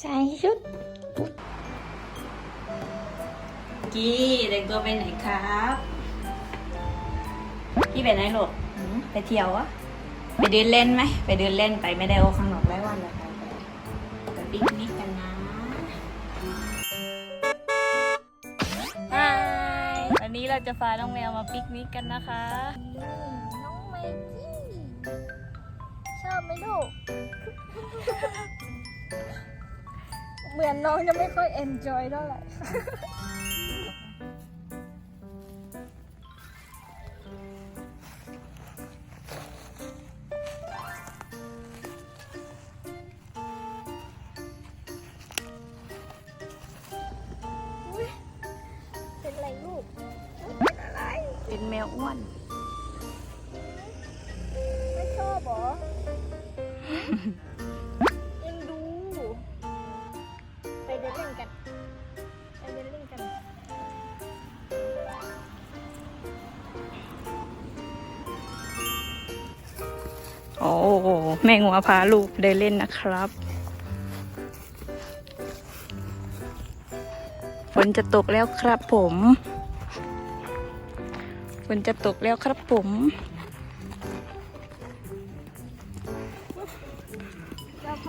ใส่ชุด กี้แต่งตัวไปไหนครับ พี่ไปไหนลูกหืมไปเที่ยวอะไปเดินเล่นไหม ไปเดินเล่นไปไม่ได้โออกข้างนอกหลายวันแล้วไปไปไปปิกนิกกันนะฮายวันนี้เราจะพาน้องแมวมาปิกนิกกันนะคะนี่น้องไมกี้ ชอบไหมลูก เหมือนน้องจะไม่ค่อยเอนจอยเท่าไหร่ เป็นไรลูก เป็นอะไร เป็นแมวอ้วน โอ้แม่งัวพาลูกเดินเล่นนะครับฝนจะตกแล้วครับผมฝนจะตกแล้วครับผม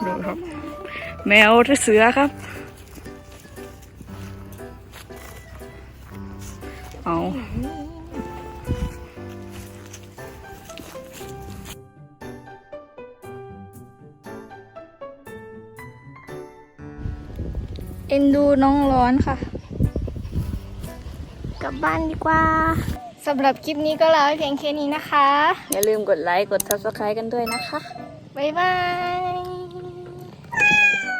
ดูครับ แมวหรือเสือครับ เอา เอ็นดูน้องร้อนค่ะ กลับบ้านดีกว่าสำหรับคลิปนี้ก็ลาไว้เพียงแค่นี้นะคะ อย่าลืมกดไลค์ กด subscribe กันด้วยนะคะ บ๊ายบาย